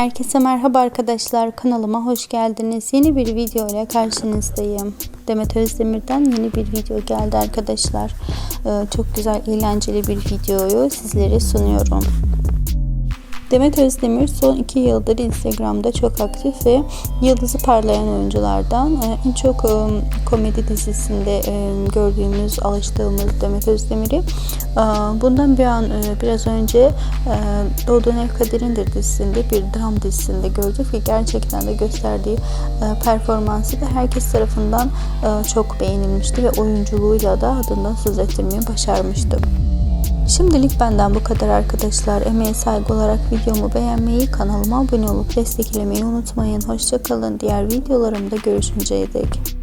Herkese merhaba arkadaşlar kanalıma hoş geldiniz. Yeni bir video ile karşınızdayım. Demet Özdemir'den yeni bir video geldi arkadaşlar. Ee, çok güzel eğlenceli bir videoyu sizlere sunuyorum. Demet Özdemir son iki yıldır Instagram'da çok aktif ve yıldızı parlayan oyunculardan Ee, en çok e, komedi dizisinde e, gördüğümüz, alıştığımız Demet Özdemir'i bundan bir an e, biraz önce Doğduğun Ev Kaderindir dizisinde bir dram dizisinde gördük ve gerçekten de gösterdiği performansı da herkes tarafından çok beğenilmişti ve oyunculuğuyla da adından söz ettirmeyi başarmıştı. Şimdilik benden bu kadar arkadaşlar. Emeğe saygı olarak videomu beğenmeyi, kanalıma abone olup desteklemeyi unutmayın. Hoşçakalın. Diğer videolarımda görüşünceye dek.